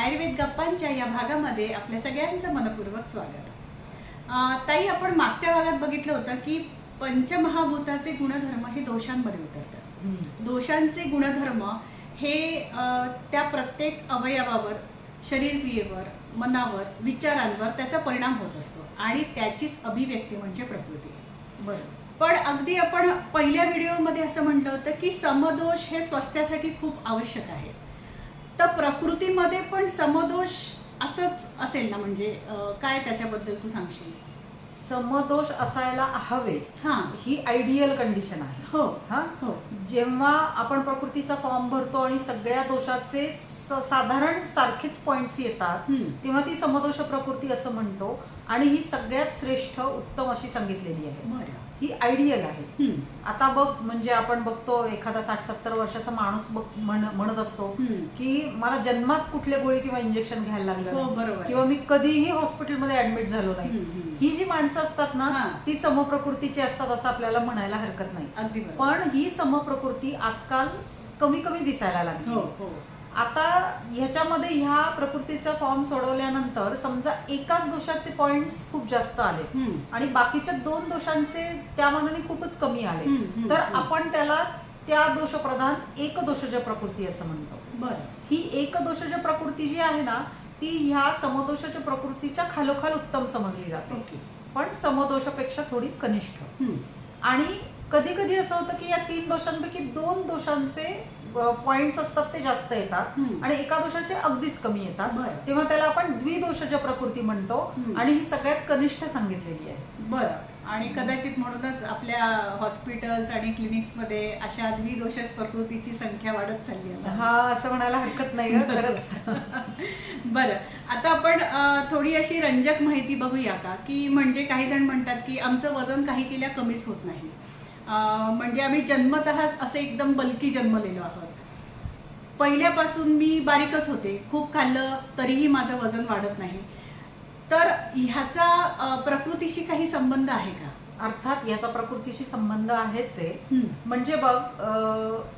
आयुर्वेद गप्पांच्या या भागामध्ये आपल्या सगळ्यांचं मनपूर्वक स्वागत. ताई आपण मागच्या भागात बघितलं होतं की पंचमहाभूताचे गुणधर्म हे दोषांमध्ये उतरतात. दोषांचे गुणधर्म हे त्या प्रत्येक अवयवावर शरीरक्रियेवर मनावर विचारांवर त्याचा परिणाम होत असतो आणि त्याचीच अभिव्यक्ती म्हणजे प्रकृती. बरं. पण अगदी आपण पहिल्या व्हिडिओमध्ये असं म्हटलं होतं की समदोष हे स्वास्थ्यासाठी खूप आवश्यक आहे. तर प्रकृतीमध्ये पण समदोष असंच असेल ना? म्हणजे काय त्याच्याबद्दल तू सांगशील? समदोष असायला हवे हां. ही आयडियल कंडिशन आहे. हो. हा? हो. जेव्हा आपण प्रकृतीचा फॉर्म भरतो आणि सगळ्या दोषाचे साधारण सारखेच पॉइंट्स येतात. तेव्हा ती समदोष प्रकृती असं म्हणतो. आणि ही सगळ्यात श्रेष्ठ उत्तम अशी सांगितलेली आहे. ही आयडियल आहे. आता बघ म्हणजे आपण बघतो एखादा साठ सत्तर वर्षाचा माणूस म्हणत असतो. की मला जन्मात कुठले गोळी किंवा इंजेक्शन घ्यायला लागलं हो किंवा मी कधीही हॉस्पिटलमध्ये ऍडमिट झालो नाही. ही जी माणसं असतात ना. ती समप्रकृतीची असतात असं आपल्याला म्हणायला हरकत नाही. पण ही समप्रकृती आजकाल कमी कमी दिसायला लागली. हो हो. आता ह्याच्यामध्ये ह्या प्रकृतीचा फॉर्म सोडवल्यानंतर समजा एकाच दोषाचे पॉइंट्स खूप जास्त आले. आणि बाकीच्या दोन दोषांचे त्या मानाने खूपच कमी आले. तर. आपण त्याला त्या दोषप्रधान एक दोषज प्रकृती असं म्हणतो. बरं. ही एक दोषज प्रकृती जी आहे ना ती ह्या समदोषज प्रकृतीच्या खालोखाल उत्तम समजली जाते. पण समदोषापेक्षा थोडी कनिष्ठ. आणि कधी कधी असं होतं की या तीन दोषांपैकी दोन दोषांचे पॉइंट्स असतात ते जास्त येतात. आणि एका दोषाचे अगदीच कमी येतात. बरं. तेव्हा त्याला आपण द्विदोषज प्रकृती म्हणतो. आणि ही सगळ्यात कनिष्ठ सांगितलेली आहे. बरं. आणि कदाचित म्हणूनच आपल्या हॉस्पिटल्स आणि क्लिनिक्समध्ये अशा द्विदोष प्रकृतीची संख्या वाढत चालली असं हा असं म्हणायला हरकत नाही खरंच. बरं. आता आपण थोडी अशी रंजक माहिती बघूया का? की म्हणजे काही जण म्हणतात की आमचं वजन काही केल्या कमीच होत नाही. म्हणजे आम्ही जन्मतःच असे एकदम बल्की जन्मलेलो आहोत. पहिल्यापासून मी बारीकच होते. खूप खाल्लं तरीही माझं वजन वाढत नाही. तर ह्याचा प्रकृतीशी काही संबंध आहे का? अर्थात याचा प्रकृतीशी संबंध आहेच आहे. म्हणजे बघ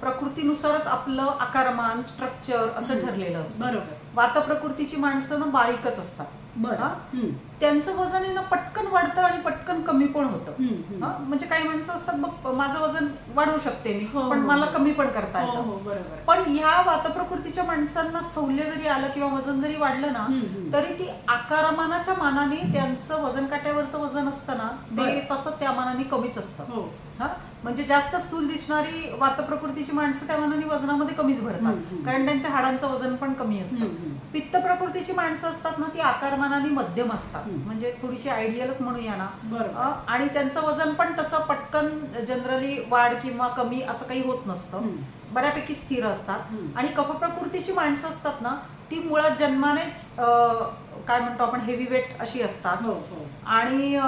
प्रकृतीनुसारच आपलं आकारमान स्ट्रक्चर असं. ठरलेलं असतं. बरोबर. वात प्रकृतीची माणसं ना बारीकच असतात. बरं. त्यांचं वजन आहे ना पटकन वाढतं आणि पटकन कमी पण होतं. हा? म्हणजे काही माणसं असतात बघ माझं वजन वाढवू शकते मी हो, पण हो. मला कमी पण करता हो येतं हो बरोबर पण ह्या वातप्रकृतीच्या माणसांना स्थौल्य जरी आलं किंवा वजन जरी वाढलं ना. तरी ती आकारमानाच्या मानाने त्यांचं वजन काट्यावरचं वजन असतं ना ते बरं. तसं त्या मानाने कमीच असतं हो हा म्हणजे जास्त स्थूल दिसणारी वातप्रकृतीची माणसं त्या मानाने वजनामध्ये कमीच हम्म, भरतात हम्म. कारण त्यांच्या हाडांचं वजन पण कमी असतं हम्म, हम्म. पित्त प्रकृतीची माणसं असतात ना ती आकारमानाने मध्यम असतात. म्हणजे थोडीशी आयडियलच म्हणूया ना. आणि त्यांचं वजन पण तसं पटकन जनरली वाढ किंवा कमी असं काही होत नसतं. बऱ्यापैकी स्थिर असतात. आणि कफ प्रकृतीची माणसं असतात ना ती मुळात जन्मानेच काय म्हणतो आपण हेवी वेट अशी असतात. हो हो. आणि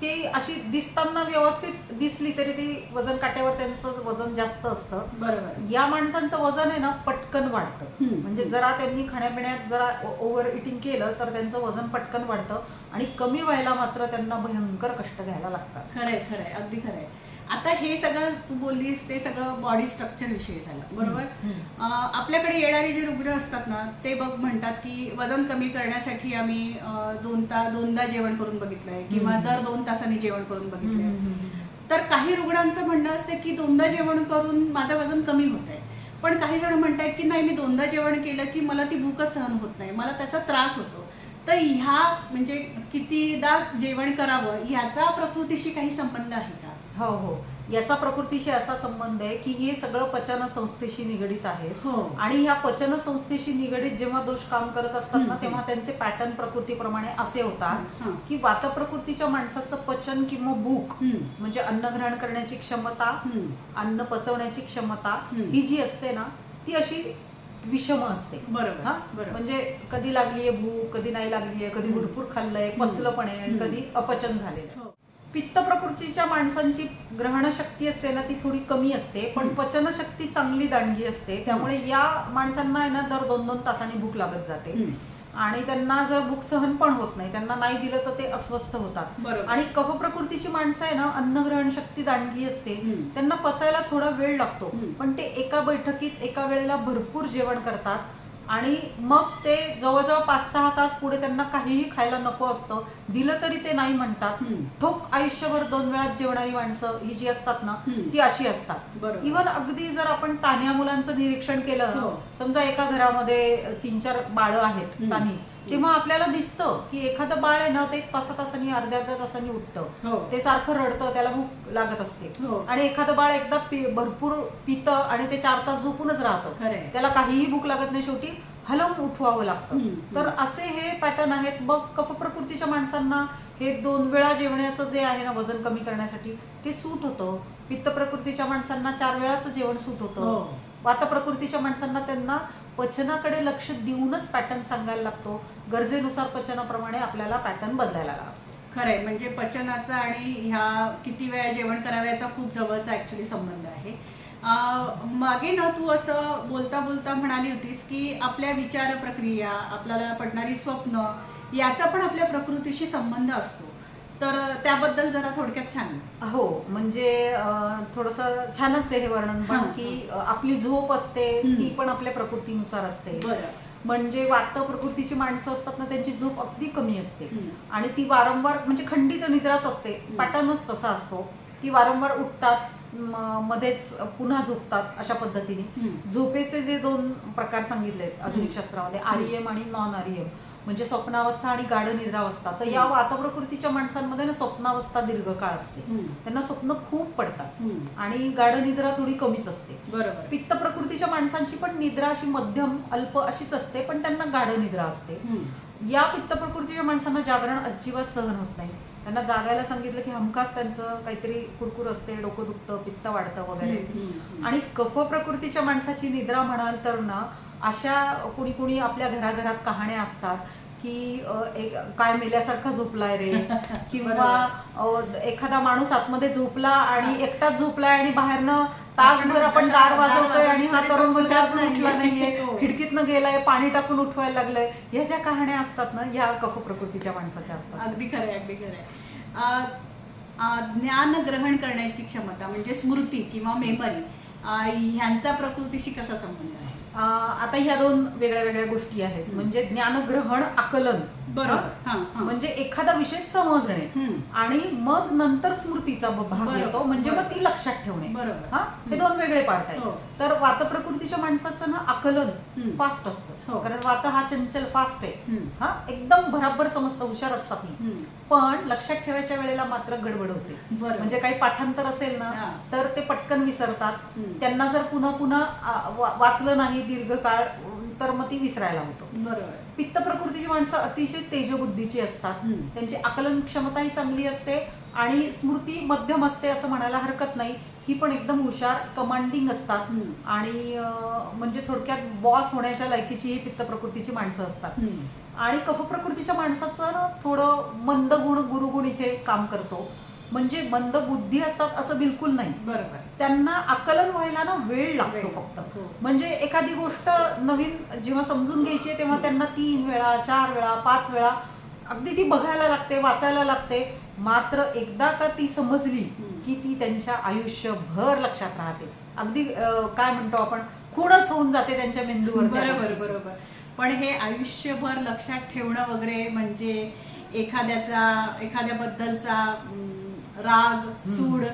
ती अशी दिसताना व्यवस्थित दिसली तरी ती वजन काट्यावर त्यांचं वजन जास्त असतं. बरोबर. या माणसांचं वजन आहे ना पटकन वाढतं. हम्म. म्हणजे जरा त्यांनी खाण्यापिण्यात जरा ओव्हर इटिंग केलं तर त्यांचं वजन पटकन वाढतं. आणि कमी व्हायला मात्र त्यांना भयंकर कष्ट घ्यायला लागतात. खरंय खरंय. अगदी खरंय. आता हे सगळं तू बोललीस ते सगळं बॉडी स्ट्रक्चर विषयी झालं बरोबर? आपल्याकडे येणारे जे रुग्ण असतात ना ते बघ म्हणतात की वजन कमी करण्यासाठी आम्ही दोन ता दोनदा जेवण करून बघितलंय किंवा. दर दोन तासांनी जेवण करून बघितलंय. तर काही रुग्णांचं म्हणणं असतं की दोनदा जेवण करून माझं वजन कमी होत आहे पण काही जण म्हणतात की नाही मी दोनदा जेवण केलं की मला ती भूकच सहन होत नाही मला त्याचा त्रास होतो. तर ह्या म्हणजे कितीदा जेवण करावं ह्याचा प्रकृतीशी काही संबंध आहे का? हो हो याचा प्रकृतीशी असा संबंध आहे की हे सगळं पचन संस्थेशी निगडीत आहे हो आणि ह्या पचन संस्थेशी निगडीत जेव्हा दोष काम करत असतात ना हम्म. तेव्हा त्यांचे पॅटर्न प्रकृतीप्रमाणे असे होतात हां. की वात प्रकृतीच्या माणसाचं पचन किंवा भूक हम्म. म्हणजे अन्न ग्रहण करण्याची क्षमता हम्म. अन्न पचवण्याची क्षमता हम्म. ही जी असते ना ती अशी विषम असते बरोबर हा बरोबर म्हणजे कधी लागलीये भूक कधी नाही लागलीये कधी हम्म. भरपूर खाल्लंय. पचलं पण आहे आणि हम्म. कधी अपचन झालेलं हो. पित्त प्रकृतीच्या माणसांची ग्रहण शक्ती असते ना ती थोडी कमी असते पण हम्म. पचन शक्ती चांगली दांडगी असते त्यामुळे या माणसांना आहे ना दर दोन दोन तासांनी भूक लागत जाते. आणि त्यांना जर भूक सहन पण होत नाही त्यांना नाही दिलं तर ते अस्वस्थ होतात आणि कफ प्रकृतीची माणसं आहे ना अन्नग्रहण शक्ती दांडगी असते. त्यांना पचायला थोडा वेळ लागतो. पण ते एका बैठकीत एका वेळेला भरपूर जेवण करतात आणि मग ते जवळजवळ पाच सहा तास पुढे त्यांना काहीही खायला नको असतं दिलं तरी ते नाही म्हणतात. ठोक आयुष्यभर दोन वेळा जेवणारी माणसं ही जी असतात ना. ती अशी असतात इव्हन अगदी जर आपण तान्ह्या मुलांचं निरीक्षण केलं ना, हो. समजा एका घरामध्ये तीन चार बाळं आहेत हम्म. तेव्हा आपल्याला दिसतं की एखादं बाळ आहे ना ते तासा तासानी अर्ध्या अर्ध्या तासानी उठतं. हो. ते सारखं रडतं त्याला भूक लागत असते. हो. आणि एखादं बाळ एकदा भरपूर पितं आणि ते चार तास झोपूनच राहतं. त्याला काहीही भूक लागत नाही शेवटी हलवून उठवावं लागतं. तर असे हे पॅटर्न आहेत. मग कफ प्रकृतीच्या माणसांना हे दोन वेळा जेवण्याचं जे आहे ना वजन कमी करण्यासाठी ते सूट होतं. पित्त प्रकृतीच्या माणसांना चार वेळाचं जेवण सूट होतं. हो. वात प्रकृतीच्या माणसांना त्यांना पचनाकडे लक्ष देऊनच पॅटर्न सांगायला लागतो. गरजेनुसार पचनाप्रमाणे आपल्याला पॅटर्न बदलायला लागतो. खरंय. म्हणजे पचनाचा आणि ह्या किती वेळा जेवण कराव्याचा खूप जवळचा ऍक्च्युली संबंध आहे. मागे ना तू असं बोलता बोलता म्हणाली होतीस की आपल्या विचार प्रक्रिया आपल्याला पडणारी स्वप्न याचा पण आपल्या प्रकृतीशी संबंध असतो. तर त्याबद्दल जरा थोडक्यात सांग. हो म्हणजे थोडस छानच आहे हे वर्णन पण की आपली झोप असते. ती पण आपल्या प्रकृतीनुसार असते. म्हणजे वात प्रकृतीची माणसं असतात ना त्यांची झोप अगदी कमी असते. आणि ती वारंवार म्हणजे खंडित निद्राच असते हम्म. पॅटर्नच तसा असतो. ती वारंवार उठतात मध्येच पुन्हा झोपतात अशा पद्धतीने. झोपेचे जे दोन प्रकार सांगितलेत आधुनिक शास्त्रामध्ये आर्यम आणि नॉन आर्यम म्हणजे स्वप्नावस्था आणि गाढ निद्रावस्था तर या. वातप्रकृतीच्या माणसांमध्ये ना स्वप्नावस्था दीर्घकाळ असते. त्यांना स्वप्न खूप पडतात. आणि गाढ निद्रा थोडी कमीच असते बरोबर पित्त प्रकृतीच्या माणसांची पण निद्रा अशी मध्यम अल्प अशीच असते पण त्यांना गाढ निद्रा असते. या पित्त प्रकृतीच्या माणसांना जागरण अजिबात सहन होत नाही त्यांना जागायला सांगितलं की हमखास त्यांचं काहीतरी कुरकुर असते डोकं दुखतं पित्त वाढतं वगैरे. आणि कफ प्रकृतीच्या माणसाची निद्रा म्हणाल तर ना अशा कुणी कुणी आपल्या घराघरात कहाण्या असतात की एक काय मेल्यासारखा झोपलाय रे? किंवा एखादा माणूस आतमध्ये झोपला आणि. एकटाच झोपलाय आणि बाहेरनं तासभर आपण दार वाजवतोय आणि हा तरुण मुलगा उठला नाहीये. हो. खिडकीतनं गेलाय पाणी टाकून उठवायला लागलंय. ह्या ज्या कहाण्या असतात ना या कफ प्रकृतीच्या माणसाच्या असतात. अगदी खरंय अगदी खरंय. ज्ञान ग्रहण करण्याची क्षमता म्हणजे स्मृती किंवा मेमरी ह्यांचा प्रकृतीशी कसा संबंध आहे? आता ह्या दोन वेगळ्या वेगळ्या गोष्टी आहेत. म्हणजे ज्ञानग्रहण आकलन बरोबर. म्हणजे एखादा विषय समजणे. आणि मग नंतर स्मृतीचा भाग येतो म्हणजे मग. ती लक्षात ठेवणे बरोबर हा हे दोन वेगळे पार्ट आहेत हो. तर वातप्रकृतीच्या माणसाचं ना आकलन. फास्ट असतं हो. कारण वात हा चंचल फास्ट आहे. हा एकदम भराभर समजतं हुशार असतात. पण लक्षात ठेवायच्या वेळेला मात्र गडबड होते म्हणजे काही पाठांतर असेल ना. तर ते पटकन विसरतात. त्यांना जर पुन्हा पुन्हा वाचलं नाही दीर्घकाळ तर मग ती विसरायला होतो. बरोबर. पित्त प्रकृतीची माणसं अतिशय तेजबुद्धीची असतात. हम्म. त्यांची आकलन क्षमताही चांगली असते आणि स्मृती मध्यम असते असं म्हणायला हरकत नाही. ही पण एकदम हुशार कमांडिंग असतात. हम्म. आणि अं, म्हणजे थोडक्यात बॉस होण्याच्या लायकीची ही पित्त प्रकृतीची माणसं असतात. हम्म. आणि कफ प्रकृतीच्या माणसाचं ना थोडं मंद गुण गुरुगुण इथे काम करतो. म्हणजे मंद बुद्धी असतात असं बिलकुल नाही बरोबर त्यांना आकलन व्हायला ना वेळ लागतो. फक्त हो. म्हणजे एखादी गोष्ट नवीन जेव्हा समजून घ्यायची तेव्हा त्यांना तीन वेळा चार वेळा पाच वेळा अगदी ती बघायला लागते वाचायला लागते मात्र एकदा का ती समजली. की ती त्यांच्या आयुष्यभर लक्षात राहते अगदी काय म्हणतो आपण खूणच होऊन जाते त्यांच्या मेंदूवर बरोबर. बरोबर पण हे आयुष्यभर लक्षात ठेवणं वगैरे म्हणजे एखाद्याचा एखाद्याबद्दलचा राग सूड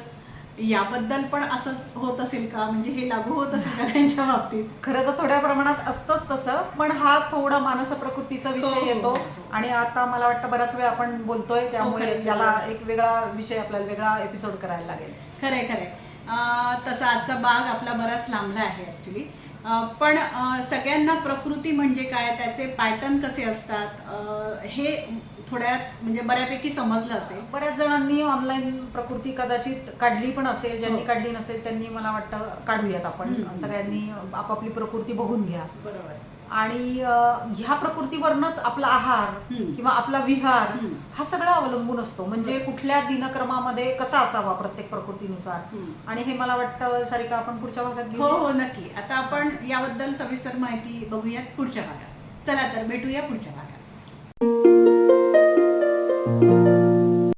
याबद्दल पण असंच होत असेल का? म्हणजे हे लागू होत असेल का त्यांच्या बाबतीत? खरं तर थोड्या प्रमाणात असतंच तसं पण हा थोडा मानस प्रकृतीचा हो, विषय हो, येतो. हो, हो. आणि आता मला वाटतं बराच वेळ आपण बोलतोय त्यामुळे खरं, याला खरं. एक वेगळा विषय आपल्याला वेगळा एपिसोड करायला लागेल. खरंय अं, तसा आजचा भाग आपला बराच लांबला आहे ऍक्च्युली पण सगळ्यांना प्रकृती म्हणजे काय? त्याचे पॅटर्न कसे असतात? हे थोड्यात म्हणजे बऱ्यापैकी समजलं असेल. बऱ्याच जणांनी ऑनलाईन प्रकृती कदाचित काढली पण असेल ज्यांनी हो. काढली नसेल त्यांनी मला वाटतं काढूयात आपण. सगळ्यांनी आपापली प्रकृती बघून घ्या. बरोबर. आणि ह्या प्रकृतीवरनच आपला आहार. किंवा आपला विहार. हा सगळा अवलंबून असतो. म्हणजे कुठल्या दिनक्रमामध्ये कसा असावा प्रत्येक प्रकृतीनुसार. आणि हे मला वाटतं सारिका आपण पुढच्या भागात हो घेऊ हो नक्की. आता आपण याबद्दल सविस्तर माहिती बघूयात पुढच्या भागात. चला तर भेटूया पुढच्या भागात.